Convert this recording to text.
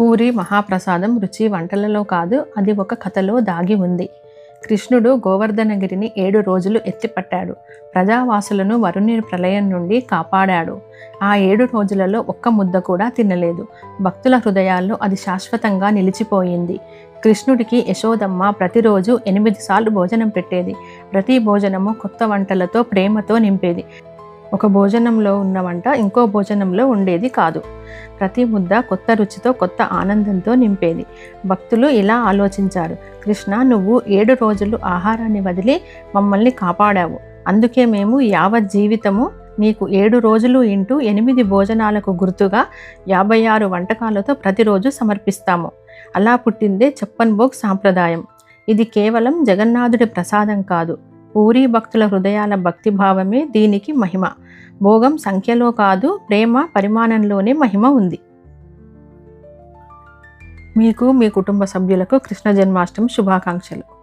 పూరి మహాప్రసాదం రుచి వంటలలో కాదు అది ఒక కథలో దాగి ఉంది. కృష్ణుడు గోవర్ధనగిరిని ఏడు రోజులు ఎత్తిపట్టాడు. ప్రజావాసులను వరుణి ప్రళయం నుండి కాపాడాడు. ఆ ఏడు రోజులలో ఒక్క ముద్ద కూడా తినలేదు. భక్తుల హృదయాల్లో అది శాశ్వతంగా నిలిచిపోయింది. కృష్ణుడికి యశోదమ్మ ప్రతిరోజు ఎనిమిది సార్లు భోజనం పెట్టేది. ప్రతి భోజనము కొత్త వంటలతో ప్రేమతో నింపేది. ఒక భోజనంలో ఉన్న వంట ఇంకో భోజనంలో ఉండేది కాదు. ప్రతి ముద్ద కొత్త రుచితో కొత్త ఆనందంతో నింపేది. భక్తులు ఇలా ఆలోచించారు. కృష్ణ నువ్వు ఏడు రోజులు ఆహారాన్ని వదిలి మమ్మల్ని కాపాడావు. అందుకే మేము యావత్ జీవితము నీకు ఏడు రోజులు ఇంటూ ఎనిమిది భోజనాలకు గుర్తుగా యాభై ఆరు వంటకాలతో ప్రతిరోజు సమర్పిస్తాము. అలా పుట్టిందే చెప్పన్ భోగ్ సాంప్రదాయం. ఇది కేవలం జగన్నాథుడి ప్రసాదం కాదు. పూరి భక్తుల హృదయాల భక్తిభావమే దీనికి మహిమ. భోగం సంఖ్యలో కాదు ప్రేమ పరిమాణంలోనే మహిమ ఉంది. మీకు మీ కుటుంబ సభ్యులకు కృష్ణ జన్మాష్టమి శుభాకాంక్షలు.